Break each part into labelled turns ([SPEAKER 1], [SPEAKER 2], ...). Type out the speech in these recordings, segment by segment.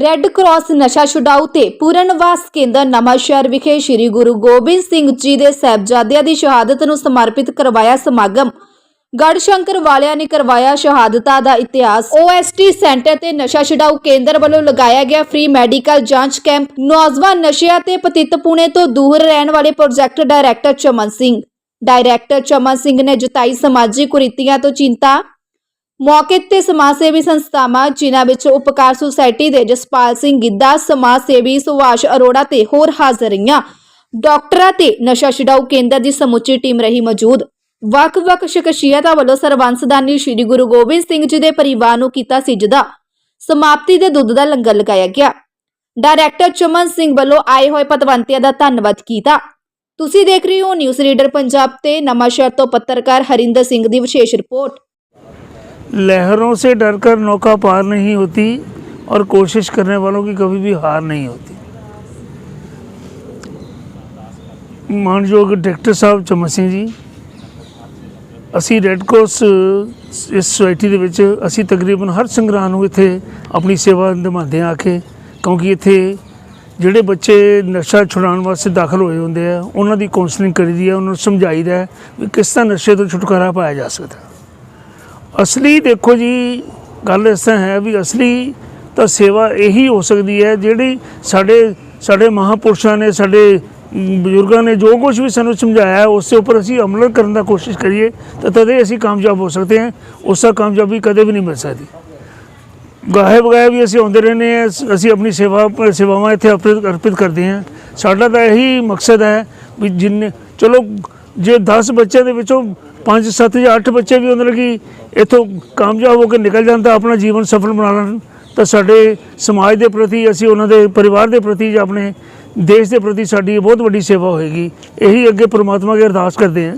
[SPEAKER 1] Red cross ਨਸ਼ਾ ਛੁਡਾਊ ਤੇ ਪੂਰਨਵਾਸ ਕੇਂਦਰ ਨਵਾਂਸ਼ਹਿਰ ਵਿਖੇ ਸ੍ਰੀ ਗੁਰੂ ਗੋਬਿੰਦ ਸਿੰਘ ਜੀ ਦੇ ਸਾਹਿਬਜ਼ਾਦਿਆਂ ਦੀ ਸ਼ਹਾਦਤ ਨੂੰ ਸਮਰਪਿਤ ਕਰਵਾਇਆ ਸਮਾਗਮ। ਗੜਸ਼ੰਕਰ ਵਾਲਿਆਂ ਨੇ ਕਰਵਾਇਆ ਸ਼ਹਾਦਤਾਂ ਦਾ ਇਤਿਹਾਸ। ਓਐਸਟੀ ਸੈਂਟਰ ਤੇ ਨਸ਼ਾ ਛੁਡਾਊ ਕੇਂਦਰ ਵੱਲੋਂ ਲਗਾਇਆ ਗਿਆ ਫ੍ਰੀ ਮੈਡੀਕਲ ਜਾਂਚ ਕੈਂਪ ਨੌਜਵਾਨ ਨਸ਼ਿਆਂ ਤੇ ਪਤਿਤਪੂਣੇ ਤੋਂ ਦੂਰ ਰਹਿਣ ਵਾਲੇ project director Chaman Singh. Director Chaman Singh ਨੇ ਜਤਾਈ ਸਮਾਜਿਕ ਕੁਰੀਤੀਆਂ ਤੋਂ ਚਿੰਤਾ ਮੌਕੇ ਤੇ ਸਮਾਜ ਸੇਵੀ ਸੰਸਥਾਵਾਂ, ਜਿਨ੍ਹਾਂ ਵਿੱਚ ਉਪਕਾਰ ਸੁਸਾਇਟੀ ਦੇ ਜਸਪਾਲ ਸਿੰਘ ਗਿੱਧਾ ਸਮਾਜ ਸੇਵੀ ਸੁਭਾਸ਼ ਅਰੋੜਾ ਤੇ ਹੋਰ ਹਾਜ਼ਰ ਰਹੀਆਂ। ਡਾਕਟਰਾਂ ਤੇ ਨਸ਼ਾ ਛੁਡਾਊ ਕੇਂਦਰ ਦੀ ਸਮੁੱਚੀ ਟੀਮ ਰਹੀ ਮੌਜੂਦ। ਵੱਖ-ਵੱਖ ਸ਼ਖਸੀਅਤਾਂ ਵੱਲੋਂ ਸਰਵੰਸਦਾਨੀ ਸ੍ਰੀ ਗੁਰੂ ਗੋਬਿੰਦ ਸਿੰਘ ਜੀ ਦੇ ਪਰਿਵਾਰ ਨੂੰ ਕੀਤਾ ਸਿਜਦਾ ਸਮਾਪਤੀ ਦੇ ਦੁੱਧ ਦਾ ਲੰਗਰ ਲਗਾਇਆ ਗਿਆ। ਡਾਇਰੈਕਟਰ ਚਮਨ ਸਿੰਘ ਵੱਲੋਂ ਆਏ ਹੋਏ ਪਤਵੰਤਿਆਂ ਦਾ ਧੰਨਵਾਦ ਕੀਤਾ। ਤੁਸੀਂ ਦੇਖ ਰਹੇ ਹੋ ਨਿਊਜ਼ ਰੀਡਰ ਪੰਜਾਬ ਤੇ ਨਵਾਂਸ਼ਹਿਰ ਤੋਂ ਪੱਤਰਕਾਰ ਹਰਿੰਦਰ ਸਿੰਘ ਦੀ ਵਿਸ਼ੇਸ਼ ਰਿਪੋਰਟ।
[SPEAKER 2] लहरों से डरकर नौका पार नहीं होती और कोशिश करने वालों की कभी भी हार नहीं होती ਮਾਨਯੋਗ ਡਾਇਰੈਕਟਰ ਸਾਹਿਬ ਚਮਨ ਸਿੰਘ ਜੀ ਅਸੀਂ ਰੈੱਡ ਕਰਾਸ ਇਸ ਸੁਸਾਇਟੀ ਦੇ ਵਿੱਚ ਅਸੀਂ ਤਕਰੀਬਨ ਹਰ ਸੰਗਰਾਂਦ ਨੂੰ ਇੱਥੇ ਆਪਣੀ ਸੇਵਾ ਨਿਭਾਉਂਦੇ ਆ ਕੇ ਕਿਉਂਕਿ ਇੱਥੇ ਜਿਹੜੇ ਬੱਚੇ ਨਸ਼ਾ ਛੁਡਾਉਣ ਵਾਸਤੇ ਦਾਖਲ ਹੋਏ ਹੁੰਦੇ ਆ ਉਹਨਾਂ ਦੀ ਕਾਉਂਸਲਿੰਗ ਕਰੀਦੀ ਹੈ ਉਹਨਾਂ ਨੂੰ ਸਮਝਾਈਦਾ ਹੈ ਵੀ ਕਿਸ ਤਰ੍ਹਾਂ ਨਸ਼ੇ ਤੋਂ ਛੁਟਕਾਰਾ ਪਾਇਆ ਜਾ ਸਕਦਾ ਹੈ। ਅਸਲੀ ਦੇਖੋ ਜੀ, ਗੱਲ ਇਸ ਤਰ੍ਹਾਂ ਹੈ ਵੀ ਅਸਲੀ ਤਾਂ ਸੇਵਾ ਇਹੀ ਹੋ ਸਕਦੀ ਹੈ ਜਿਹੜੀ ਸਾਡੇ ਸਾਡੇ ਮਹਾਪੁਰਸ਼ਾਂ ਨੇ, ਸਾਡੇ ਬਜ਼ੁਰਗਾਂ ਨੇ ਜੋ ਕੁਝ ਵੀ ਸਾਨੂੰ ਸਮਝਾਇਆ, ਉਸ ਦੇ ਉੱਪਰ ਅਸੀਂ ਅਮਲ ਕਰਨ ਦਾ ਕੋਸ਼ਿਸ਼ ਕਰੀਏ ਤਾਂ ਤਦੇ ਅਸੀਂ ਕਾਮਯਾਬ ਹੋ ਸਕਦੇ ਹਾਂ। ਉਸ ਦਾ ਕਾਮਯਾਬੀ ਕਦੇ ਵੀ ਨਹੀਂ ਮਿਲ ਸਕਦੀ। ਗਾਹੇ ਬਗਾਏ ਵੀ ਅਸੀਂ ਆਉਂਦੇ ਰਹਿੰਦੇ ਹਾਂ, ਅਸੀਂ ਆਪਣੀ ਸੇਵਾ, ਸੇਵਾਵਾਂ ਇੱਥੇ ਅਰਪਿਤ ਅਰਪਿਤ ਕਰਦੇ ਹਾਂ। ਸਾਡਾ ਤਾਂ ਇਹੀ ਮਕਸਦ ਹੈ ਵੀ ਜਿੰਨੇ, ਚਲੋ, ਜੇ 10 ਬੱਚਿਆਂ ਦੇ ਵਿੱਚੋਂ 5 7 ਜਾਂ 8 ਬੱਚੇ ਵੀ ਉਹਨਾਂ ਕਿ ਇੱਥੋਂ ਕਾਮਯਾਬ ਹੋ ਕੇ ਨਿਕਲ ਜਾਣ ਤਾਂ ਆਪਣਾ ਜੀਵਨ ਸਫਲ ਬਣਾ ਲੈਣ। ਤਾਂ ਸਾਡੇ ਸਮਾਜ ਦੇ ਪ੍ਰਤੀ, ਅਸੀਂ ਉਹਨਾਂ ਦੇ ਪਰਿਵਾਰ ਦੇ ਪ੍ਰਤੀ ਜਾਂ ਆਪਣੇ ਦੇਸ਼ ਦੇ ਪ੍ਰਤੀ ਸਾਡੀ ਬਹੁਤ ਵੱਡੀ ਸੇਵਾ ਹੋਏਗੀ। ਇਹੀ ਅੱਗੇ ਪ੍ਰਮਾਤਮਾ ਅੱਗੇ ਅਰਦਾਸ ਕਰਦੇ ਹਾਂ।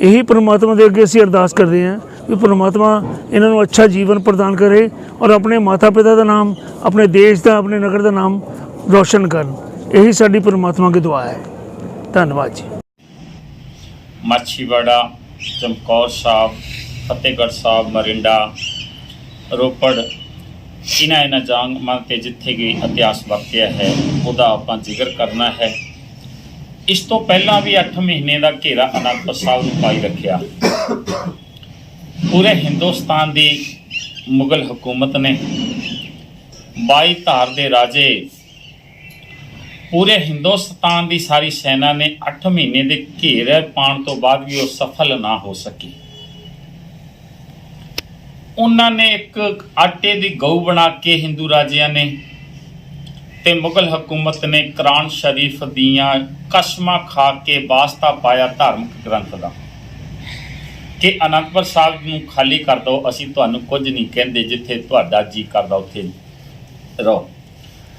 [SPEAKER 2] ਇਹੀ ਪ੍ਰਮਾਤਮਾ ਦੇ ਅੱਗੇ ਅਸੀਂ ਅਰਦਾਸ ਕਰਦੇ ਹਾਂ ਵੀ ਪ੍ਰਮਾਤਮਾ ਇਹਨਾਂ ਨੂੰ ਅੱਛਾ ਜੀਵਨ ਪ੍ਰਦਾਨ ਕਰੇ ਔਰ ਆਪਣੇ ਮਾਤਾ ਪਿਤਾ ਦਾ ਨਾਮ, ਆਪਣੇ ਦੇਸ਼ ਦਾ, ਆਪਣੇ ਨਗਰ ਦਾ ਨਾਮ ਰੋਸ਼ਨ ਕਰਨ। ਇਹੀ ਸਾਡੀ ਪ੍ਰਮਾਤਮਾ ਦੀ ਦੁਆ ਹੈ। ਧੰਨਵਾਦ ਜੀ।
[SPEAKER 3] ਮਾਛੀਵਾੜਾ, ਚਮਕੌਰ ਸਾਹਿਬ, ਫਤਿਹਗੜ੍ਹ ਸਾਹਿਬ, ਮਰਿੰਡਾ, ਰੋਪੜ, ਇਹਨਾਂ ਇਹਨਾਂ ਜੰਗਾਂ ਤੇ ਜਿੱਥੇ ਕਿ ਇਤਿਹਾਸ ਵਰਤਿਆ ਹੈ, ਉਹਦਾ ਆਪਾਂ ਜ਼ਿਕਰ ਕਰਨਾ ਹੈ। ਇਸ ਤੋਂ ਪਹਿਲਾਂ ਵੀ 8 ਮਹੀਨੇ ਦਾ ਘੇਰਾ ਅਨੰਦਪੁਰ ਸਾਹਿਬ ਨੂੰ ਪਾਈ ਰੱਖਿਆ। ਪੂਰੇ ਹਿੰਦੁਸਤਾਨ ਦੀ ਮੁਗਲ ਹਕੂਮਤ ਨੇ ਬਾਈ ਧਾਰ ਦੇ ਰਾਜੇ ਪੂਰੇ ਹਿੰਦੁਸਤਾਨ ਦੀ ਸਾਰੀ ਸੈਨਾ ਨੇ 8 ਮਹੀਨੇ ਦੇ ਘੇਰੇ ਪਾਣ ਤੋਂ ਬਾਅਦ ਵੀ ਉਹ ਸਫਲ ਨਾ ਹੋ ਸਕੀ। ਉਹਨਾਂ ਨੇ ਇੱਕ ਆਟੇ ਦੀ ਗਊ ਬਣਾ ਕੇ ਹਿੰਦੂ ਰਾਜਿਆਂ ਨੇ ਤੇ ਮੁਗਲ ਹਕੂਮਤ ਨੇ ਕੁਰਾਨ ਸ਼ਰੀਫ ਦੀਆਂ ਕਸਮਾਂ ਖਾ ਕੇ ਵਾਸਤਾ ਪਾਇਆ ਧਾਰਮਿਕ ਗ੍ਰੰਥ ਦਾ। ਕਿ ਅਨੰਦਪੁਰ ਸਾਹਿਬ ਨੂੰ ਖਾਲੀ ਕਰ ਦਿਓ, ਅਸੀਂ ਤੁਹਾਨੂੰ ਕੁਝ ਨਹੀਂ ਕਹਿੰਦੇ ਜਿੱਥੇ ਤੁਹਾਡਾ ਜੀ ਕਰਦਾ, ਉੱਥੇ ਰਹੋ।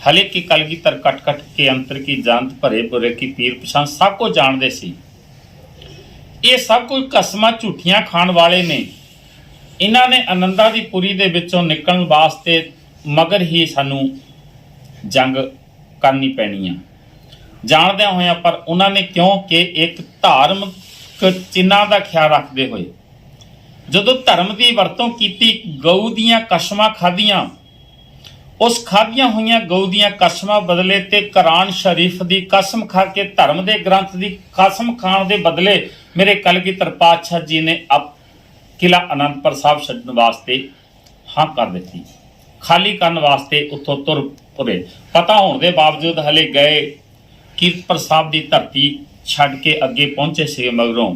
[SPEAKER 3] ਹਲੇ ਕੀ ਕਲਗੀਧਰ ਕਟ ਕਟ ਕੇ ਅੰਤਰ ਕੀ ਜਾਣਤ ਭਰੇ ਬੁਰੇ ਕੀ ਪੀਰ ਪਛਾਣ ਸਭ ਕੋ ਜਾਣਦੇ ਸੀ। ਇਹ ਸਭ ਕੁਝ ਕਸਮਾਂ ਝੂਠੀਆਂ ਖਾਣ ਵਾਲੇ ਨੇ। ਇਹਨਾਂ ਨੇ ਆਨੰਦਾਂ ਦੀ ਪੁਰੀ ਦੇ ਵਿੱਚੋਂ ਨਿਕਲਣ ਵਾਸਤੇ ਮਗਰ ਹੀ ਸਾਨੂੰ ਜੰਗ ਕਰਨੀ ਪੈਣੀ ਆ। ਜਾਣਦਿਆਂ ਹੋਇਆਂ ਪਰ ਉਹਨਾਂ ਨੇ ਕਿਉਂਕਿ ਇੱਕ ਧਾਰਮਿਕ ਚਿੰਨ੍ਹਾਂ ਦਾ ਖਿਆਲ ਰੱਖਦੇ ਹੋਏ। ਜਦੋਂ ਧਰਮ ਦੀ ਵਰਤੋਂ ਕੀਤੀ, ਗਊ ਦੀਆਂ ਕਸਮਾਂ ਖਾਧੀਆਂ ਉਸ ਖਾਧੀਆਂ ਹੋਈਆਂ ਗਊ ਦੀਆਂ ਕਸਮਾਂ ਬਦਲੇ ਤੇ ਕੁਰਾਨ ਸ਼ਰੀਫ ਦੀ ਕਸਮ ਖਾ ਕੇ ਧਰਮ ਦੇ ਗ੍ਰੰਥ ਦੀ ਕਸਮ ਖਾਣ ਦੇ ਬਦਲੇ ਮੇਰੇ ਕਲਗੀਧਰ ਪਾਤਸ਼ਾਹ ਜੀ ਨੇ ਅਪ ਕਿਲਾ ਅਨੰਦਪੁਰ ਸਾਹਿਬ ਛੱਡਣ ਵਾਸਤੇ ਹਾਂ ਕਰ ਦਿੱਤੀ। ਖਾਲੀ ਕਰਨ ਵਾਸਤੇ ਉੱਥੋਂ ਤੁਰ ਪੁਰੇ। ਪਤਾ ਹੋਣ ਦੇ ਬਾਵਜੂਦ ਹਲੇ ਗਏ ਕੀਰਤਪੁਰ ਸਾਹਿਬ ਦੀ ਧਰਤੀ ਛੱਡ ਕੇ ਅੱਗੇ ਪਹੁੰਚੇ ਸੀ ਮਗਰੋਂ।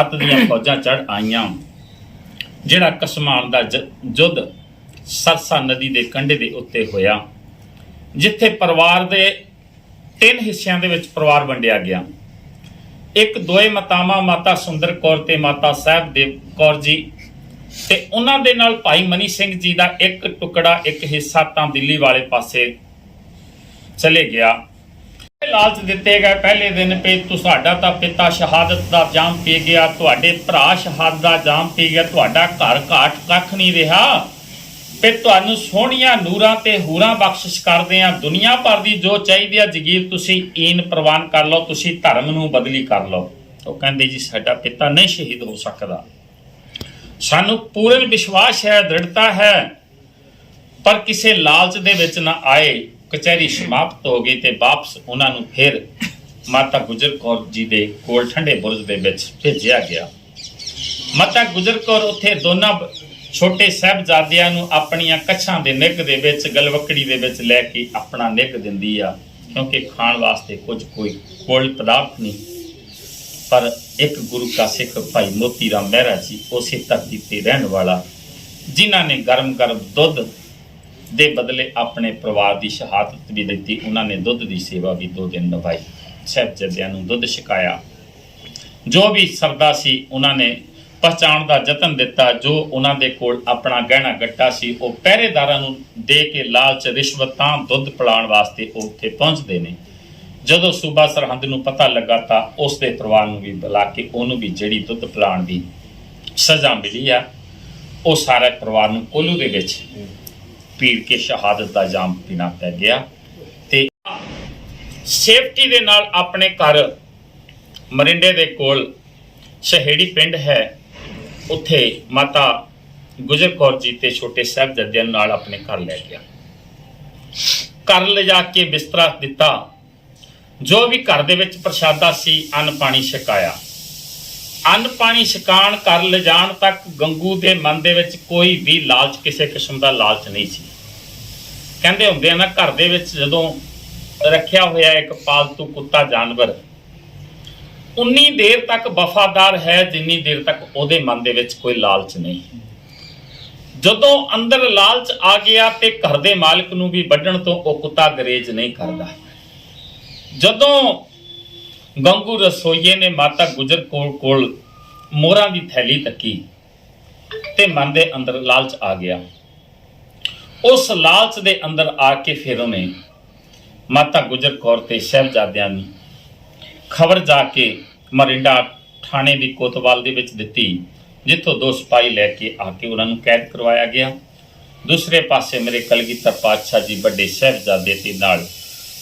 [SPEAKER 3] ਅੱਤ ਦੀਆਂ ਫੌਜਾਂ ਚੜ ਆਈਆਂ। ਜਿਹੜਾ ਕਸਮਾਨ ਦਾ ਜ- ਯੁੱਧ ਸਰਸਾ ਨਦੀ ਦੇ ਕੰਢੇ ਦੇ ਉੱਤੇ ਹੋਇਆ, ਜਿੱਥੇ ਪਰਿਵਾਰ ਦੇ ਤਿੰਨ ਹਿੱਸਿਆਂ ਦੇ ਵਿੱਚ ਪਰਿਵਾਰ ਵੰਡਿਆ ਗਿਆ। ਇੱਕ ਦੋਏ ਮਾਤਾਵਾਂ, ਮਾਤਾ ਸੁੰਦਰ ਕੌਰ ਤੇ ਮਾਤਾ ਸਾਹਿਬ ਦੇਵ ਕੌਰ ਜੀ ਤੇ ਉਹਨਾਂ ਦੇ ਨਾਲ ਭਾਈ ਮਨੀ ਸਿੰਘ ਜੀ ਦਾ ਇੱਕ ਟੁਕੜਾ, ਇੱਕ ਹਿੱਸਾ ਤਾਂ ਦਿੱਲੀ ਵਾਲੇ ਪਾਸੇ ਚਲੇ ਗਿਆ। ਲਾਲਚ ਦਿੱਤੇ ਗਏ ਪਹਿਲੇ ਦਿਨ ਪੇ ਤੁਹਾਡਾ ਤਾਂ ਪਿਤਾ ਸ਼ਹਾਦਤ ਦਾ ਜਾਮ ਪੀ ਗਿਆ, ਤੁਹਾਡੇ ਭਰਾ ਸ਼ਹਾਦਤ ਦਾ ਜਾਮ ਪੀ ਗਿਆ, ਤੁਹਾਡਾ ਘਰ ਘਾਟ ਕੱਖ ਨਹੀਂ ਰਿਹਾ। ਤੇ ਤੁਹਾਨੂੰ ਸੋਹਣੀਆਂ ਨੂਰਾਂ ਤੇ ਹੂਰਾਂ ਬਖਸ਼ਿਸ਼ ਕਰਦੇ ਆ ਦੁਨੀਆ ਭਰ ਦੀ ਜੋ ਚਾਹੀਦੀ ਆ ਜਗੀਰ, ਤੁਸੀਂ ਈਨ ਪ੍ਰਵਾਨ ਕਰ ਲਓ, ਤੁਸੀਂ ਧਰਮ ਨੂੰ ਬਦਲੀ ਕਰ ਲਓ। ਉਹ ਕਹਿੰਦੇ ਜੀ, ਸਾਡਾ ਪਿਤਾ ਨਹੀਂ ਸ਼ਹੀਦ ਹੋ ਸਕਦਾ। ਸਾਨੂੰ ਪੂਰਨ ਵਿਸ਼ਵਾਸ ਹੈ, ਦ੍ਰਿੜਤਾ ਹੈ, ਪਰ ਕਿਸੇ ਲਾਲਚ ਦੇ ਵਿੱਚ ਨਾ ਆਏ। ਕਚਹਿਰੀ ਸਮਾਪਤ ਹੋ ਗਈ ਤੇ ਵਾਪਸ ਉਹਨਾਂ ਨੂੰ ਫਿਰ ਮਾਤਾ ਗੁਜਰ ਕੌਰ ਜੀ ਦੇ ਕੋਲ ਠੰਡੇ ਬੁਰਜ ਦੇ ਵਿੱਚ ਭੇਜਿਆ ਗਿਆ। ਮਾਤਾ ਗੁਜਰ ਕੌਰ ਉੱਥੇ ਦੋਨਾਂ ਛੋਟੇ ਸਾਹਿਬਜ਼ਾਦਿਆਂ ਨੂੰ ਆਪਣੀਆਂ ਕੱਛਾਂ ਦੇ ਨਿੱਘ ਦੇ ਵਿੱਚ, ਗਲਵਕੜੀ ਦੇ ਵਿੱਚ ਲੈ ਕੇ ਆਪਣਾ ਨਿੱਘ ਦਿੰਦੀ ਆ। ਕਿਉਂਕਿ ਖਾਣ ਵਾਸਤੇ ਕੁਝ ਕੋਈ ਕੋਲ ਪਦਾਰਥ ਨਹੀਂ। ਪਰ ਇੱਕ ਗੁਰੂ ਕਾ ਸਿੱਖ ਭਾਈ ਮੋਤੀ ਰਾਮ ਮਹਿਰਾ ਜੀ ਉਸੇ ਧਰਤੀ ਤੇ ਰਹਿਣ ਵਾਲਾ, ਜਿਨ੍ਹਾਂ ਨੇ ਗਰਮ ਗਰਮ ਦੁੱਧ ਦੇ ਬਦਲੇ ਆਪਣੇ ਪਰਿਵਾਰ ਦੀ ਸ਼ਹਾਦਤ ਵੀ ਦਿੱਤੀ, ਉਹਨਾਂ ਨੇ ਦੁੱਧ ਦੀ ਸੇਵਾ ਵੀ ਦੋ ਦਿਨ ਨਿਭਾਈ। ਸਾਹਿਬਜ਼ਾਦਿਆਂ ਨੂੰ ਦੁੱਧ ਛਕਾਇਆ। ਜੋ ਵੀ ਸਰਦਾ ਸੀ, ਉਹਨਾਂ ਨੇ ਪਛਾਣ ਦਾ ਯਤਨ ਦਿੱਤਾ, ਜੋ ਉਹਨਾਂ ਦੇ ਕੋਲ ਆਪਣਾ ਗਹਿਣਾ ਗੱਟਾ ਸੀ, ਉਹ ਪਹਿਰੇਦਾਰਾਂ ਨੂੰ ਦੇ ਕੇ ਲਾਲਚ, ਰਿਸ਼ਵਤਾਂ ਦੁੱਧ ਪਿਲਾਉਣ ਵਾਸਤੇ ਉਹ ਉੱਥੇ ਪਹੁੰਚਦੇ ਨੇ। ਜਦੋਂ ਸੂਬਾ ਸਰਹੰਦ ਨੂੰ ਪਤਾ ਲੱਗਾ ਤਾਂ ਉਸ ਦੇ ਪਰਿਵਾਰ ਨੂੰ ਵੀ ਬੁਲਾ ਕੇ ਉਹਨੂੰ ਵੀ ਜਿਹੜੀ ਦੁੱਧ ਪਿਲਾਉਣ ਦੀ ਸਜ਼ਾ ਮਿਲੀ ਆ, ਉਹ ਸਾਰੇ ਪਰਿਵਾਰ ਨੂੰ ਕੋਲੂ ਦੇ ਵਿੱਚ ਪੀੜ ਕੇ ਸ਼ਹਾਦਤ ਦਾ ਜਾਮ ਪੀਣਾ ਪੈ ਗਿਆ ਤੇ ਸੇਫਟੀ ਦੇ ਨਾਲ ਆਪਣੇ ਘਰ ਮਰਿੰਡੇ ਦੇ ਕੋਲ ਸ਼ਹੇੜੀ ਪਿੰਡ ਹੈ। ਉੱਥੇ ਮਾਤਾ ਗੁਜਰ ਕੌਰ ਜੀ ਤੇ ਛੋਟੇ ਸਾਹਿਬਜ਼ਾਦਿਆਂ ਨਾਲ ਆਪਣੇ ਘਰ ਲੈ ਗਿਆ। ਘਰ ਲਿਜਾ ਕੇ ਬਿਸਤਰਾ ਦਿੱਤਾ। ਜੋ ਵੀ ਘਰ ਦੇ ਵਿੱਚ ਪ੍ਰਸ਼ਾਦਾ ਸੀ, ਅੰਨ ਪਾਣੀ ਛਕਾਇਆ। ਅੰਨ ਪਾਣੀ ਛਕਾਣ ਘਰ ਲਿਜਾਣ ਤੱਕ ਗੰਗੂ ਦੇ ਮਨ ਦੇ ਵਿੱਚ ਕੋਈ ਵੀ ਲਾਲਚ, ਕਿਸੇ ਕਿਸਮ ਦਾ ਲਾਲਚ ਨਹੀਂ ਸੀ। ਕਹਿੰਦੇ ਹੁੰਦੇ ਆ ਨਾ, ਘਰ ਦੇ ਵਿੱਚ ਜਦੋਂ ਰੱਖਿਆ ਹੋਇਆ ਇੱਕ ਪਾਲਤੂ ਕੁੱਤਾ ਜਾਨਵਰ ਉਨੀ ਦੇਰ ਤੱਕ ਵਫਾਦਾਰ ਹੈ ਜਿੰਨੀ ਦੇਰ ਤੱਕ ਉਹਦੇ ਮਨ ਦੇ ਵਿੱਚ ਕੋਈ ਲਾਲਚ ਨਹੀਂ ਜਦੋਂ ਅੰਦਰ ਲਾਲਚ ਆ ਗਿਆ ਤੇ ਘਰ ਦੇ ਮਾਲਕ ਨੂੰ ਵੀ ਵੱਢਣ ਤੋਂ ਉਹ ਕੁੱਤਾ ਗਰੇਜ ਨਹੀਂ ਕਰਦਾ। ਜਦੋਂ ਗੰਗੂ ਰਸੋਈਏ ਨੇ ਮਾਤਾ ਗੁਜਰ ਕੋਲ ਕੋਲ ਮੋਹਰਾਂ ਦੀ ਥੈਲੀ ਤੱਕੀ ਤੇ ਮਨ ਦੇ ਅੰਦਰ ਲਾਲਚ ਆ ਗਿਆ। ਉਸ ਲਾਲਚ ਦੇ ਅੰਦਰ ਆ ਕੇ ਫਿਰ ਉਹਨੇ ਮਾਤਾ ਗੁਜਰ ਕੌਰ ਤੇ ਸਾਹਿਬਜ਼ਾਦਿਆਂ ਨੂੰ ਖਬਰ ਜਾ ਕੇ ਮਰਿੰਡਾ ਥਾਣੇ ਦੀ ਕੋਤਵਾਲ ਦੇ ਵਿੱਚ ਦਿੱਤੀ, ਜਿੱਥੋਂ ਦੋ ਸਿਪਾਹੀ ਲੈ ਕੇ ਆ ਕੇ ਉਹਨਾਂ ਨੂੰ ਕੈਦ ਕਰਵਾਇਆ ਗਿਆ। ਦੂਸਰੇ ਪਾਸੇ ਮੇਰੇ ਕਲਗੀਧਰ ਪਾਤਸ਼ਾਹ ਜੀ ਵੱਡੇ ਸਾਹਿਬਜ਼ਾਦੇ ਤੇ ਨਾਲ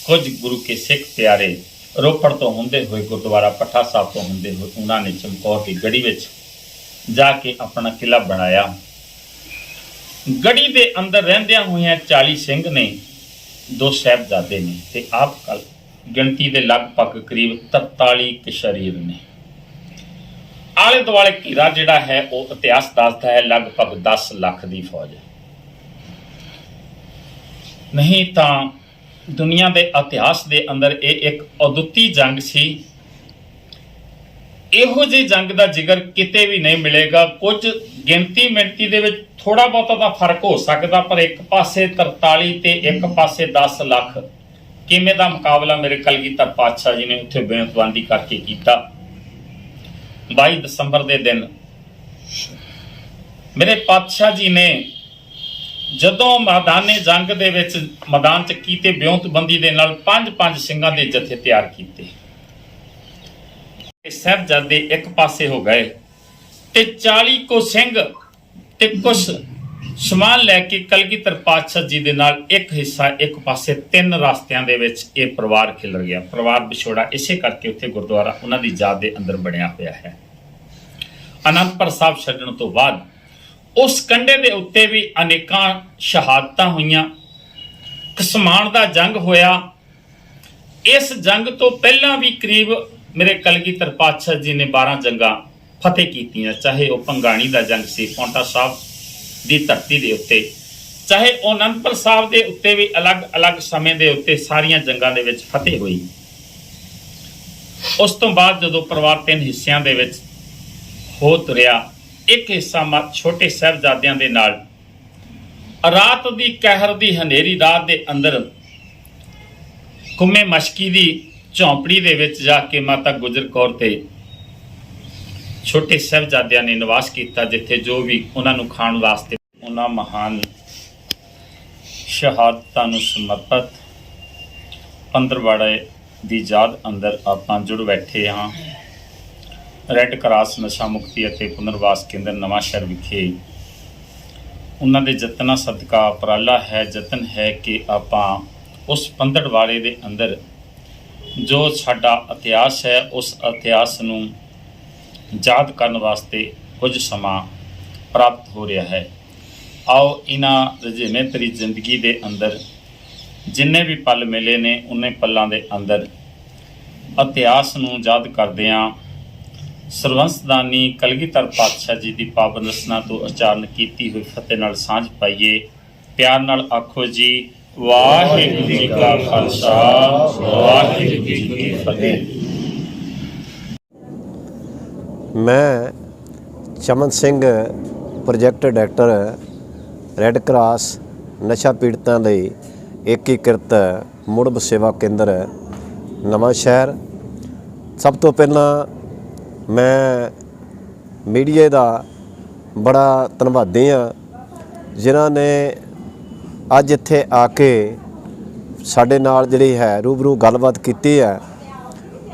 [SPEAKER 3] ਕੁਝ ਗੁਰੂ ਕੇ ਸਿੱਖ ਪਿਆਰੇ ਰੋਪੜ ਤੋਂ ਹੁੰਦੇ ਹੋਏ ਗੁਰਦੁਆਰਾ ਪੱਠਾ ਸਾਹਿਬ ਤੋਂ ਹੁੰਦੇ ਹੋਏ ਉਹਨਾਂ ਨੇ ਚਮਕੌਰ ਦੀ ਗੜੀ ਵਿੱਚ ਜਾ ਕੇ ਆਪਣਾ ਕਿਲਾ ਬਣਾਇਆ। ਗੜੀ ਦੇ ਅੰਦਰ ਰਹਿੰਦਿਆਂ ਹੋਇਆਂ 40 ਸਿੰਘ ਨੇ ਦੋ ਸਾਹਿਬਜ਼ਾਦੇ ਨੇ ਤੇ ਆਪ ਕਲ ਗਿਣਤੀ ਦੇ ਲਗਭਗ ਕਰੀਬ 43 ਕੁ ਨੇ। ਆਲੇ ਦੁਆਲੇ ਘੇਰਾ ਜਿਹੜਾ ਹੈ, ਉਹ ਇਤਿਹਾਸ ਦੱਸਦਾ ਹੈ, ਲਗਭਗ 10 ਲੱਖ ਦੀ ਫੌਜ। ਹੈ ਨਹੀਂ ਤਾਂ ਦੁਨੀਆ ਦੇ ਇਤਿਹਾਸ ਦੇ ਅੰਦਰ ਇਹ ਇੱਕ ਅਦੁੱਤੀ ਜੰਗ ਸੀ। ਇਹੋ ਜਿਹੀ ਜੰਗ ਦਾ ਜ਼ਿਕਰ ਕਿਤੇ ਵੀ ਨਹੀਂ ਮਿਲੇਗਾ। ਕੁਝ ਗਿਣਤੀ ਮਿਣਤੀ ਦੇ ਵਿੱਚ ਥੋੜਾ ਬਹੁਤਾ ਤਾਂ ਫ਼ਰਕ ਹੋ ਸਕਦਾ, ਪਰ ਇੱਕ ਪਾਸੇ 43 ਤੇ ਇੱਕ ਪਾਸੇ 10 ਲੱਖ ਕਿਵੇਂ ਦਾ ਮੁਕਾਬਲਾ ਮੇਰੇ ਕਲਗੀਧਰ ਪਾਤਸ਼ਾਹ ਜੀ ਨੇ ਉੱਥੇ ਬੇਨਤਬੰਦੀ ਕਰਕੇ ਕੀਤਾ। 22 ਦਸੰਬਰ ਦੇ ਦਿਨ ਮੇਰੇ ਪਾਤਸ਼ਾਹ ਜੀ ਨੇ ਜਦੋਂ ਮੈਦਾਨੇ ਜੰਗ ਦੇ ਵਿੱਚ ਮੈਦਾਨ ਚ ਕੀਤੇ ਬਿਉਂਤਬੰਦੀ ਦੇ ਨਾਲ ਪੰਜ ਪੰਜ ਸਿੰਘਾਂ ਦੇ ਜਥੇ ਤਿਆਰ ਕੀਤੇ। ਇਹ ਸਾਹਿਬਜ਼ਾਦੇ ਇੱਕ ਪਾਸੇ ਹੋ ਗਏ ਤੇ 40 ਕੋ ਸਿੰਘ ਤੇ ਕੁਛ ਸਮਾਨ ਲੈ ਕੇ ਕਲਗੀਧਰ ਪਾਤਸ਼ਾਹ ਜੀ ਦੇ ਨਾਲ ਇੱਕ ਹਿੱਸਾ ਇੱਕ ਪਾਸੇ ਤਿੰਨ ਰਸਤਿਆਂ ਦੇ ਵਿੱਚ ਇਹ ਪਰਿਵਾਰ ਖਿਲਰ ਗਿਆ। ਪਰਿਵਾਰ ਵਿਛੋੜਾ ਇਸੇ ਕਰਕੇ ਉੱਥੇ ਗੁਰਦੁਆਰਾ ਉਹਨਾਂ ਦੀ ਯਾਦ ਦੇ ਅੰਦਰ ਬਣਿਆ ਹੋਇਆ ਹੈ। ਅਨੰਦਪੁਰ ਸਾਹਿਬ ਛੱਡਣ ਤੋਂ ਬਾਅਦ ਉਸ ਕੰਡੇ ਦੇ ਉੱਤੇ ਵੀ ਅਨੇਕਾਂ ਸ਼ਹਾਦਤਾਂ ਹੋਈਆਂ। ਕਸਮਾਨ ਦਾ ਜੰਗ ਹੋਇਆ। ਇਸ ਜੰਗ ਤੋਂ ਪਹਿਲਾਂ ਵੀ ਕਰੀਬ ਮੇਰੇ ਕਲਗੀਧਰ ਪਾਤਸ਼ਾਹ ਜੀ ਨੇ 12 ਜੰਗਾਂ ਫਤਿਹ ਕੀਤੀਆਂ, ਚਾਹੇ ਉਹ ਪੰਗਾਣੀ ਦਾ ਜੰਗ ਸੀ ਪੌਂਟਾ ਸਾਹਿਬ ਦੀ ਧਰਤੀ ਦੇ ਉੱਤੇ। ਚਾਹੇ ਉਹ ਅਨੰਦਪੁਰ ਸਾਹਿਬ ਦੇ ਉੱਤੇ ਵੀ ਅਲੱਗ-ਅਲੱਗ ਸਮੇਂ ਦੇ ਉੱਤੇ ਸਾਰੀਆਂ ਜੰਗਾਂ ਦੇ ਵਿੱਚ ਫਤਿਹ ਹੋਈ। ਉਸ ਤੋਂ ਬਾਅਦ ਜਦੋਂ ਪਰਿਵਾਰ ਤਿੰਨ ਹਿੱਸਿਆਂ ਦੇ ਵਿੱਚ ਹੋ ਤੁਰਿਆ, ਇੱਕ ਹਿੱਸਾ ਮਾ- ਛੋਟੇ ਸਾਹਿਬਜ਼ਾਦਿਆਂ ਦੇ ਨਾਲ। ਰਾਤ ਦੀ ਕਹਿਰ ਦੀ ਹਨੇਰੀ, ਰਾਤ ਦੇ ਅੰਦਰ ਕੁੰਮੇ ਮਸ਼ਕੀ ਦੀ ਝੌਂਪੜੀ ਦੇ ਵਿੱਚ ਜਾ ਕੇ ਮਾਤਾ ਗੁਜਰ ਕੌਰ ਤੇ ਛੋਟੇ ਸਾਹਿਬਜ਼ਾਦਿਆਂ ਨੇ ਨਿਵਾਸ ਕੀਤਾ ਜਿੱਥੇ ਜੋ ਵੀ ਉਹਨਾਂ ਨੂੰ ਖਾਣ ਵਾਸਤੇ ਉਹਨਾਂ ਮਹਾਨ ਸ਼ਹਾਦਤਾਂ ਨੂੰ ਸਮਰਪਿਤ ਪੰਦਰਵਾੜੇ ਦੀ ਯਾਦ ਅੰਦਰ ਆਪਾਂ ਜੁੜ ਬੈਠੇ ਹਾਂ। ਰੈੱਡ ਕਰਾਸ ਨਸ਼ਾ ਮੁਕਤੀ ਅਤੇ ਪੁਨਰਵਾਸ ਕੇਂਦਰ ਨਵਾਂ ਸ਼ਹਿਰ ਵਿਖੇ। ਉਹਨਾਂ ਦੇ ਯਤਨਾਂ ਸਦਕਾ ਉਪਰਾਲਾ ਹੈ, ਯਤਨ ਹੈ ਕਿ ਆਪਾਂ ਉਸ ਪੰਦੜਵਾੜੇ ਦੇ ਅੰਦਰ ਜੋ ਸਾਡਾ ਇਤਿਹਾਸ ਹੈ, ਉਸ ਇਤਿਹਾਸ ਨੂੰ ਯਾਦ ਕਰਨ ਵਾਸਤੇ ਕੁਝ ਸਮਾਂ ਪ੍ਰਾਪਤ ਹੋ ਰਿਹਾ ਹੈ। ਆਓ ਇਹਨਾਂ ਰਜੇਵੇਂ ਤਰੀ ਜ਼ਿੰਦਗੀ ਦੇ ਅੰਦਰ ਜਿੰਨੇ ਵੀ ਪਲ ਮਿਲੇ ਨੇ, ਉਹਨੇ ਪਲਾਂ ਦੇ ਅੰਦਰ ਇਤਿਹਾਸ ਨੂੰ ਯਾਦ ਕਰਦਿਆਂ ਸਰਵੰਸਦਾਨੀ ਕਲਗੀਧਰ ਪਾਤਸ਼ਾਹ ਜੀ ਦੀ ਪਾਵਨ ਰਸਨਾ ਤੋਂ ਉਚਾਰਨ ਕੀਤੀ ਹੋਈ ਫਤਿਹ ਨਾਲ ਸਾਂਝ ਪਾਈਏ। ਪਿਆਰ ਨਾਲ ਆਖੋ ਜੀ, ਵਾਹਿਗੁਰੂ ਜੀ ਕਾ ਖਾਲਸਾ, ਵਾਹਿਗੁਰੂ ਜੀ ਕੀ ਫਤਿਹ।
[SPEAKER 4] ਮੈਂ Chaman Singh project director red cross ਨਸ਼ਾ ਪੀੜਤਾਂ ਲਈ ਏਕੀਕ੍ਰਿਤ ਮੁੜਬ ਸੇਵਾ ਕੇਂਦਰ, ਨਵਾਂ ਸ਼ਹਿਰ। ਸਭ ਤੋਂ ਪਹਿਲਾਂ ਮੈਂ ਮੀਡੀਆ ਦਾ ਬੜਾ ਧੰਨਵਾਦੀ ਹਾਂ, ਜਿਨ੍ਹਾਂ ਨੇ ਅੱਜ ਇੱਥੇ ਆ ਕੇ ਸਾਡੇ ਨਾਲ ਜਿਹੜੀ ਹੈ ਰੂਬਰੂ ਗੱਲਬਾਤ ਕੀਤੀ ਹੈ।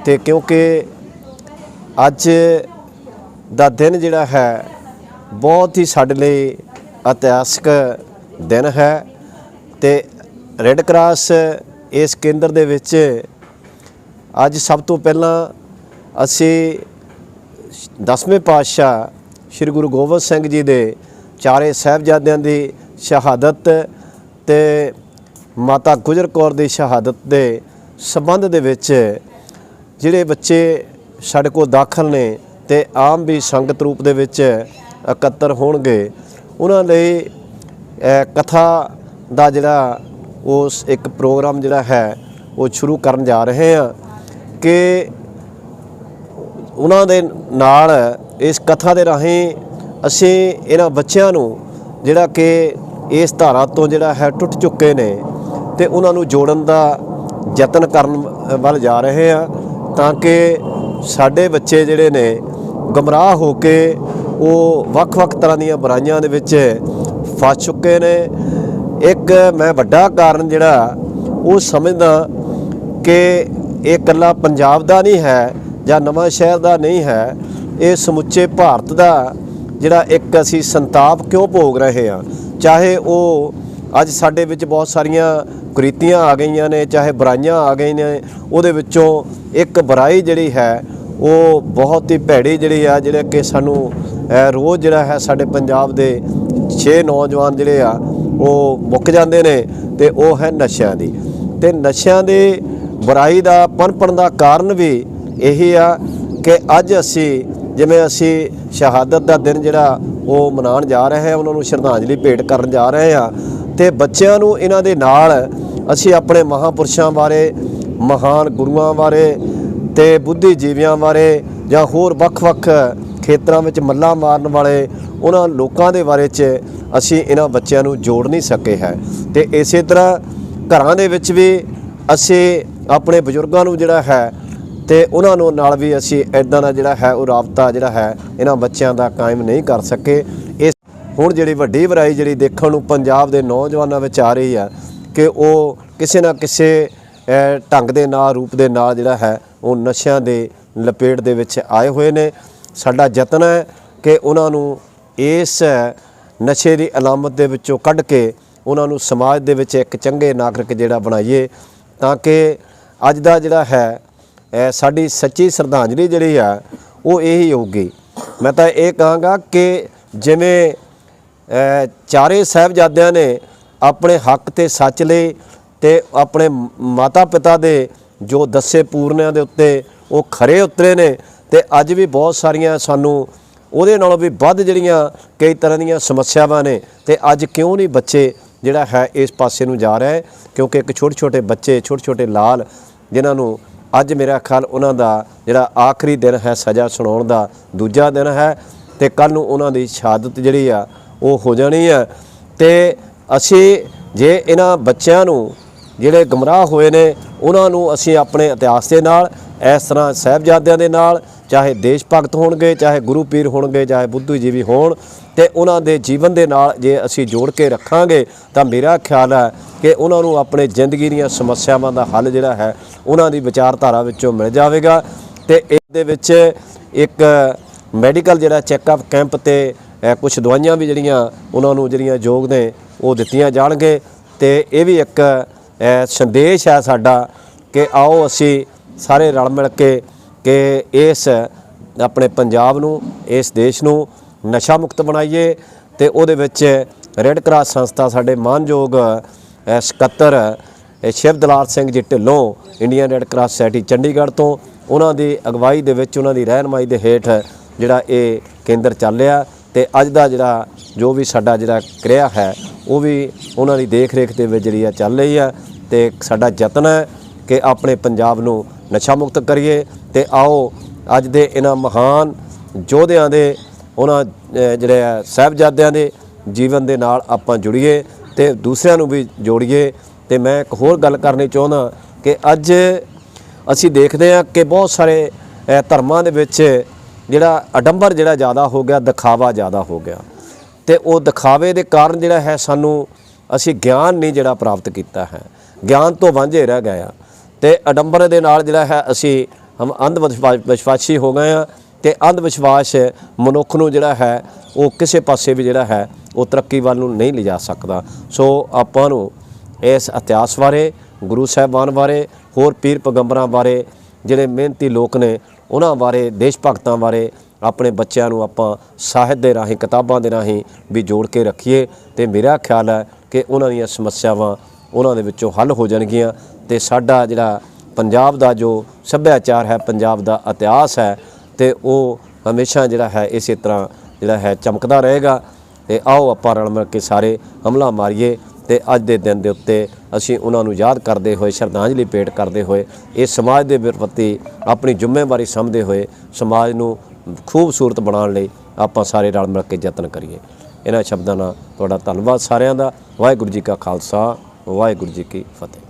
[SPEAKER 4] ਤੇ ਕਿਉਂਕਿ ਅੱਜ ਦਾ ਦਿਨ ਜਿਹੜਾ ਹੈ ਬਹੁਤ ਹੀ ਸਾਡੇ ਲਈ ਇਤਿਹਾਸਕ ਦਿਨ ਹੈ ਤੇ ਰੈੱਡ ਕਰਾਸ ਇਸ ਕੇਂਦਰ ਦੇ ਵਿੱਚ ਅੱਜ ਸਭ ਤੋਂ ਪਹਿਲਾਂ ਅਸੀਂ ਦਸਵੇਂ ਪਾਤਸ਼ਾਹ ਸ੍ਰੀ ਗੁਰੂ ਗੋਬਿੰਦ ਸਿੰਘ ਜੀ ਦੇ ਚਾਰੇ ਸਾਹਿਬਜ਼ਾਦਿਆਂ ਦੀ ਸ਼ਹਾਦਤ ਤੇ ਮਾਤਾ ਗੁਜਰ ਕੌਰ ਦੀ ਸ਼ਹਾਦਤ ਦੇ ਸਬੰਧ ਦੇ ਵਿੱਚ ਜਿਹੜੇ ਬੱਚੇ ਸਾਡੇ ਕੋਲ ਦਾਖਲ ਨੇ ਤੇ ਆਮ ਵੀ ਸੰਗਤ ਰੂਪ ਦੇ ਵਿੱਚ ਇਕੱਤਰ ਹੋਣਗੇ। ਉਹਨਾਂ ਲਈ ਕਥਾ ਦਾ ਜਿਹੜਾ ਉਸ ਇੱਕ ਪ੍ਰੋਗਰਾਮ ਜਿਹੜਾ ਹੈ, ਉਹ ਸ਼ੁਰੂ ਕਰਨ ਜਾ ਰਹੇ ਹਾਂ ਕਿ ਉਹਨਾਂ ਦੇ ਨਾਲ ਇਸ ਕਥਾ ਦੇ ਰਾਹੀਂ ਅਸੀਂ ਇਹਨਾਂ ਬੱਚਿਆਂ ਨੂੰ ਜਿਹੜਾ ਕਿ ਇਸ ਧਾਰਾ ਤੋਂ ਜਿਹੜਾ ਹੈ ਟੁੱਟ ਚੁੱਕੇ ਨੇ ਤੇ ਉਹਨਾਂ ਨੂੰ ਜੋੜਨ ਦਾ ਯਤਨ ਕਰਨ ਵੱਲ ਜਾ ਰਹੇ ਆ ਤਾਂ ਕਿ ਸਾਡੇ ਬੱਚੇ ਜਿਹੜੇ ਨੇ ਗਮਰਾਹ ਹੋ ਕੇ ਉਹ ਵੱਖ-ਵੱਖ ਤਰ੍ਹਾਂ ਦੀਆਂ ਬੁਰਾਈਆਂ ਦੇ ਵਿੱਚ ਫਸ ਚੁੱਕੇ ਨੇ। ਇੱਕ ਮੈਂ ਵੱਡਾ ਕਾਰਨ ਜਿਹੜਾ, ਉਹ ਸਮਝਦਾ ਕਿ ਇਹ ਇਕੱਲਾ ਪੰਜਾਬ ਦਾ ਨਹੀਂ ਹੈ ਜਾਂ ਨਵਾਂ ਸ਼ਹਿਰ ਦਾ ਨਹੀਂ ਹੈ। ਇਹ ਸਮੁੱਚੇ ਭਾਰਤ ਦਾ ਜਿਹੜਾ ਇੱਕ ਅਸੀਂ ਸੰਤਾਪ ਕਿਉਂ ਭੋਗ ਰਹੇ ਹਾਂ? ਚਾਹੇ ਉਹ ਅੱਜ ਸਾਡੇ ਵਿੱਚ ਬਹੁਤ ਸਾਰੀਆਂ ਕੁਰੀਤੀਆਂ ਆ ਗਈਆਂ ਨੇ, ਚਾਹੇ ਬੁਰਾਈਆਂ ਆ ਗਈਆਂ ਨੇ, ਉਹਦੇ ਵਿੱਚੋਂ ਇੱਕ ਬੁਰਾਈ ਜਿਹੜੀ ਹੈ ਉਹ ਬਹੁਤ ਹੀ ਭੈੜੀ ਜਿਹੜੀ ਆ, ਜਿਹੜੇ ਕਿ ਸਾਨੂੰ ਰੋਜ਼ ਜਿਹੜਾ ਹੈ ਸਾਡੇ ਪੰਜਾਬ ਦੇ 6 ਨੌਜਵਾਨ ਜਿਹੜੇ ਆ, ਉਹ ਮੁੱਕ ਜਾਂਦੇ ਨੇ ਤੇ ਉਹ ਹੈ ਨਸ਼ਿਆਂ ਦੀ। ਤੇ ਨਸ਼ਿਆਂ ਦੇ ਬੁਰਾਈ ਦਾ ਪਨਪਣ ਦਾ ਕਾਰਨ ਵੀ ਇਹੀ ਆ ਕਿ ਅੱਜ ਅਸੀਂ, ਜਿਵੇਂ ਅਸੀਂ ਸ਼ਹਾਦਤ ਦਾ ਦਿਨ ਜਿਹੜਾ ਉਹ ਮਨਾਉਣ ਜਾ ਰਹੇ ਹਾਂ, ਉਹਨਾਂ ਨੂੰ ਸ਼ਰਧਾਂਜਲੀ ਭੇਟ ਕਰਨ ਜਾ ਰਹੇ ਹਾਂ, ਤੇ ਬੱਚਿਆਂ ਨੂੰ ਇਹਨਾਂ ਦੇ ਨਾਲ ਅਸੀਂ ਆਪਣੇ ਮਹਾਪੁਰਸ਼ਾਂ ਬਾਰੇ, ਮਹਾਨ ਗੁਰੂਆਂ ਬਾਰੇ ਤੇ ਬੁੱਧੀਜੀਵੀਆਂ ਬਾਰੇ ਜਾਂ ਹੋਰ ਵੱਖ-ਵੱਖ ਖੇਤਰਾਂ ਵਿੱਚ ਮੱਲਾ ਮਾਰਨ ਵਾਲੇ ਉਹਨਾਂ ਲੋਕਾਂ ਦੇ ਬਾਰੇ 'ਚ ਅਸੀਂ ਇਹਨਾਂ ਬੱਚਿਆਂ ਨੂੰ ਜੋੜ ਨਹੀਂ ਸਕੇ ਹੈ। ਤੇ ਇਸੇ ਤਰ੍ਹਾਂ ਘਰਾਂ ਦੇ ਵਿੱਚ ਵੀ ਅਸੀਂ ਆਪਣੇ ਬਜ਼ੁਰਗਾਂ ਨੂੰ ਜਿਹੜਾ ਹੈ ਤੇ ਉਹਨਾਂ ਨੂੰ ਨਾਲ ਵੀ ਅਸੀਂ ਇਦਾਂ ਦਾ ਜਿਹੜਾ ਹੈ ਉਹ ਰਾਬਤਾ ਜਿਹੜਾ ਹੈ ਇਹਨਾਂ ਬੱਚਿਆਂ ਦਾ ਕਾਇਮ ਨਹੀਂ ਕਰ ਸਕੇ। ਇਸ ਹੁਣ ਜਿਹੜੀ ਵੱਡੀ ਵਰਾਈ ਜਿਹੜੀ ਦੇਖਣ ਨੂੰ ਪੰਜਾਬ ਦੇ ਨੌਜਵਾਨਾਂ ਵਿੱਚ ਆ ਰਹੀ ਆ ਕਿ ਉਹ ਕਿਸੇ ਨਾ ਕਿਸੇ ਢੰਗ ਦੇ ਨਾਲ, ਰੂਪ ਦੇ ਨਾਲ ਜਿਹੜਾ ਹੈ ਉਹ ਨਸ਼ਿਆਂ ਦੇ ਲਪੇਟ ਦੇ ਵਿੱਚ ਆਏ ਹੋਏ ਨੇ। ਸਾਡਾ ਯਤਨ ਹੈ ਕਿ ਉਹਨਾਂ ਨੂੰ ਇਸ ਨਸ਼ੇ ਦੀ ਅਲਾਮਤ ਦੇ ਵਿੱਚੋਂ ਕੱਢ ਕੇ ਉਹਨਾਂ ਨੂੰ ਸਮਾਜ ਦੇ ਵਿੱਚ ਇੱਕ ਚੰਗੇ ਨਾਗਰਿਕ ਜਿਹੜਾ ਬਣਾਈਏ ਤਾਂ ਕਿ ਅੱਜ ਦਾ ਜਿਹੜਾ ਹੈ ਸਾਡੀ ਸੱਚੀ ਸ਼ਰਧਾਂਜਲੀ ਜਿਹੜੀ ਆ, ਉਹ ਇਹੀ ਹੋਊਗੀ। ਮੈਂ ਤਾਂ ਇਹ ਕਹਾਂਗਾ ਕਿ ਜਿਵੇਂ ਚਾਰੇ ਸਾਹਿਬਜ਼ਾਦਿਆਂ ਨੇ ਆਪਣੇ ਹੱਕ ਤੇ ਸੱਚ ਲਈ ਤੇ ਆਪਣੇ ਮਾਤਾ ਪਿਤਾ ਦੇ ਜੋ ਦੱਸੇ ਪੂਰਨਿਆਂ ਦੇ ਉੱਤੇ ਉਹ ਖਰੇ ਉਤਰੇ ਨੇ ਤੇ ਅੱਜ ਵੀ ਬਹੁਤ ਸਾਰੀਆਂ ਸਾਨੂੰ ਉਹਦੇ ਨਾਲੋਂ ਵੀ ਵੱਧ ਜਿਹੜੀਆਂ ਕਈ ਤਰ੍ਹਾਂ ਦੀਆਂ ਸਮੱਸਿਆਵਾਂ ਨੇ ਤੇ ਅੱਜ ਕਿਉਂ ਨਹੀਂ ਬੱਚੇ ਜਿਹੜਾ ਹੈ ਇਸ ਪਾਸੇ ਨੂੰ ਜਾ ਰਿਹਾ? ਹੈ ਕਿਉਂਕਿ ਇੱਕ ਛੋਟੇ ਛੋਟੇ ਬੱਚੇ ਛੋਟੇ ਛੋਟੇ ਲਾਲ ਜਿਨ੍ਹਾਂ ਨੂੰ ਅੱਜ ਮੇਰਾ ਖਿਆਲ ਉਹਨਾਂ ਦਾ ਜਿਹੜਾ ਆਖਰੀ ਦਿਨ ਹੈ ਸਜ਼ਾ ਸੁਣਾਉਣ ਦਾ ਦੂਜਾ ਦਿਨ ਹੈ ਤੇ ਕੱਲ ਨੂੰ ਉਹਨਾਂ ਦੀ ਸ਼ਹਾਦਤ ਜਿਹੜੀ ਆ ਉਹ ਹੋ ਜਾਣੀ ਆ। ਤੇ ਅਸੀਂ ਜੇ ਇਹਨਾਂ ਬੱਚਿਆਂ ਨੂੰ ਜਿਹੜੇ ਗਮਰਾਹ ਹੋਏ ਨੇ, ਉਹਨਾਂ ਨੂੰ ਅਸੀਂ ਆਪਣੇ ਇਤਿਹਾਸ ਦੇ ਨਾਲ, ਇਸ ਤਰ੍ਹਾਂ ਸਾਹਿਬਜ਼ਾਦਿਆਂ ਦੇ ਨਾਲ, ਚਾਹੇ ਦੇਸ਼ ਭਗਤ ਹੋਣਗੇ, ਚਾਹੇ ਗੁਰੂ ਪੀਰ ਹੋਣਗੇ, ਚਾਹੇ ਬੁੱਧੀਜੀਵੀ ਹੋਣ, ਤੇ ਉਹਨਾਂ ਦੇ ਜੀਵਨ ਦੇ ਨਾਲ ਜੇ ਅਸੀਂ ਜੋੜ ਕੇ ਰੱਖਾਂਗੇ, ਤਾਂ ਮੇਰਾ ਖਿਆਲ ਹੈ ਕਿ ਉਹਨਾਂ ਨੂੰ ਆਪਣੇ ਜ਼ਿੰਦਗੀ ਦੀਆਂ ਸਮੱਸਿਆਵਾਂ ਦਾ ਹੱਲ ਜਿਹੜਾ ਹੈ, ਉਹਨਾਂ ਦੀ ਵਿਚਾਰਧਾਰਾ ਵਿੱਚੋਂ ਮਿਲ ਜਾਵੇਗਾ। ਤੇ ਇਹਦੇ ਵਿੱਚ ਇੱਕ ਮੈਡੀਕਲ ਜਿਹੜਾ ਚੈੱਕਅਪ ਕੈਂਪ ਤੇ ਕੁਝ ਦਵਾਈਆਂ ਵੀ ਜਿਹੜੀਆਂ, ਉਹਨਾਂ ਨੂੰ ਜਿਹੜੀਆਂ ਯੋਗ ਨੇ, ਉਹ ਦਿੱਤੀਆਂ ਜਾਣਗੇ। ਤੇ ਇਹ ਵੀ ਇੱਕ ਸੰਦੇਸ਼ ਹੈ ਸਾਡਾ ਕਿ ਆਓ ਅਸੀਂ ਸਾਰੇ ਰਲ ਮਿਲ ਕੇ ਕਿ ਇਸ ਆਪਣੇ ਪੰਜਾਬ ਨੂੰ, ਇਸ ਦੇਸ਼ ਨੂੰ ਨਸ਼ਾ ਮੁਕਤ ਬਣਾਈਏ ਤੇ ਉਹਦੇ ਵਿੱਚ ਰੈੱਡ ਕਰਾਸ ਸੰਸਥਾ ਸਾਡੇ ਮਾਨਯੋਗ ਸਕੱਤਰ Shiv Dalal Singh ji Dhillon Indian red cross society Chandigarh ਤੋਂ ਉਹਨਾਂ ਦੀ ਅਗਵਾਈ ਦੇ ਵਿੱਚ ਉਹਨਾਂ ਦੀ ਰਹਿਨਮਾਈ ਦੇ ਹੇਠ ਜਿਹੜਾ ਇਹ ਕੇਂਦਰ ਚੱਲਿਆ ਤੇ ਅੱਜ ਦਾ ਜਿਹੜਾ ਜੋ ਵੀ ਸਾਡਾ ਜਿਹੜਾ ਕਿਰਿਆ ਹੈ, ਉਹ ਵੀ ਉਹਨਾਂ ਦੀ ਦੇਖ ਰੇਖ ਦੇ ਵਿੱਚ ਜਿਹੜੀ ਆ ਚੱਲ ਰਹੀ ਆ ਤੇ ਸਾਡਾ ਯਤਨ ਹੈ ਕਿ ਆਪਣੇ ਪੰਜਾਬ ਨੂੰ ਨਸ਼ਾ ਮੁਕਤ ਕਰੀਏ ਤੇ ਆਓ ਅੱਜ ਦੇ ਇਹਨਾਂ ਮਹਾਨ ਯੋਧਿਆਂ ਦੇ, ਉਹਨਾਂ ਜਿਹੜੇ ਆ ਸਾਹਿਬਜ਼ਾਦਿਆਂ ਦੇ ਜੀਵਨ ਦੇ ਨਾਲ ਆਪਾਂ ਜੁੜੀਏ ਤੇ ਦੂਸਰਿਆਂ ਨੂੰ ਵੀ ਜੋੜੀਏ। ਤੇ ਮੈਂ ਇੱਕ ਹੋਰ ਗੱਲ ਕਰਨੀ ਚਾਹੁੰਦਾ ਕਿ ਅੱਜ ਅਸੀਂ ਦੇਖਦੇ ਹਾਂ ਕਿ ਬਹੁਤ ਸਾਰੇ ਧਰਮਾਂ ਦੇ ਵਿੱਚ ਜਿਹੜਾ ਅਡੰਬਰ ਜਿਹੜਾ ਜ਼ਿਆਦਾ ਹੋ ਗਿਆ, ਦਿਖਾਵਾ ਜ਼ਿਆਦਾ ਹੋ ਗਿਆ। ਤੇ ਉਹ ਦਿਖਾਵੇ ਦੇ ਕਾਰਨ ਜਿਹੜਾ ਹੈ, ਸਾਨੂੰ ਅਸੀਂ ਗਿਆਨ ਨਹੀਂ ਜਿਹੜਾ ਪ੍ਰਾਪਤ ਕੀਤਾ ਹੈ। ਗਿਆਨ ਤੋਂ ਵਾਂਝੇ ਰਹਿ ਗਏ ਆ ਤੇ ਅਡੰਬਰ ਦੇ ਨਾਲ ਜਿਹੜਾ ਹੈ, ਅਸੀਂ ਹਮ ਅੰਧ ਵਿਸ਼ਵਾ- ਵਿਸ਼ਵਾਸੀ ਹੋ ਗਏ ਆ ਤੇ ਅੰਧ ਵਿਸ਼ਵਾਸ ਮਨੁੱਖ ਨੂੰ ਜਿਹੜਾ ਹੈ, ਉਹ ਕਿਸੇ ਪਾਸੇ ਵੀ ਜਿਹੜਾ ਹੈ, ਉਹ ਤਰੱਕੀ ਵੱਲ ਨੂੰ ਨਹੀਂ ਲਿਜਾ ਸਕਦਾ। ਸੋ ਆਪਾਂ ਨੂੰ ਇਸ ਇਤਿਹਾਸ ਬਾਰੇ, ਗੁਰੂ ਸਾਹਿਬਾਨ ਬਾਰੇ, ਹੋਰ ਪੀਰ ਪੈਗੰਬਰਾਂ ਬਾਰੇ ਜਿਹੜੇ ਮਿਹਨਤੀ ਲੋਕ ਨੇ ਉਹਨਾਂ ਬਾਰੇ, ਦੇਸ਼ ਭਗਤਾਂ ਬਾਰੇ ਆਪਣੇ ਬੱਚਿਆਂ ਨੂੰ ਆਪਾਂ ਸਾਹਿਤ ਦੇ ਰਾਹੀਂ, ਕਿਤਾਬਾਂ ਦੇ ਰਾਹੀਂ ਵੀ ਜੋੜ ਕੇ ਰੱਖੀਏ ਤੇ ਮੇਰਾ ਖਿਆਲ ਹੈ ਕਿ ਉਹਨਾਂ ਦੀਆਂ ਸਮੱਸਿਆਵਾਂ ਉਹਨਾਂ ਦੇ ਵਿੱਚੋਂ ਹੱਲ ਹੋ ਜਾਣਗੀਆਂ ਤੇ ਸਾਡਾ ਜਿਹੜਾ ਪੰਜਾਬ ਦਾ ਜੋ ਸੱਭਿਆਚਾਰ ਹੈ, ਪੰਜਾਬ ਦਾ ਇਤਿਹਾਸ ਹੈ ਤੇ ਉਹ ਹਮੇਸ਼ਾ ਜਿਹੜਾ ਹੈ ਇਸੇ ਤਰ੍ਹਾਂ ਜਿਹੜਾ ਹੈ ਚਮਕਦਾ ਰਹੇਗਾ ਤੇ ਆਓ ਆਪਾਂ ਰਲ ਮਿਲ ਕੇ ਸਾਰੇ ਹਮਲਾ ਮਾਰੀਏ ਤੇ ਅੱਜ ਦੇ ਦਿਨ ਦੇ ਉੱਤੇ ਅਸੀਂ ਉਹਨਾਂ ਨੂੰ ਯਾਦ ਕਰਦੇ ਹੋਏ, ਸ਼ਰਧਾਂਜਲੀ ਭੇਟ ਕਰਦੇ ਹੋਏ, ਇਸ ਸਮਾਜ ਦੇ ਪ੍ਰਤੀ ਆਪਣੀ ਜ਼ਿੰਮੇਵਾਰੀ ਸਮਝਦੇ ਹੋਏ ਸਮਾਜ ਨੂੰ ਖੂਬਸੂਰਤ ਬਣਾਉਣ ਲਈ ਆਪਾਂ ਸਾਰੇ ਰਲ ਮਿਲ ਕੇ ਯਤਨ ਕਰੀਏ। ਇਹਨਾਂ ਸ਼ਬਦਾਂ ਨਾਲ ਤੁਹਾਡਾ ਧੰਨਵਾਦ ਸਾਰਿਆਂ ਦਾ। ਵਾਹਿਗੁਰੂ ਜੀ ਕਾ ਖਾਲਸਾ, ਵਾਹਿਗੁਰੂ ਜੀ ਕੀ ਫਤਿਹ।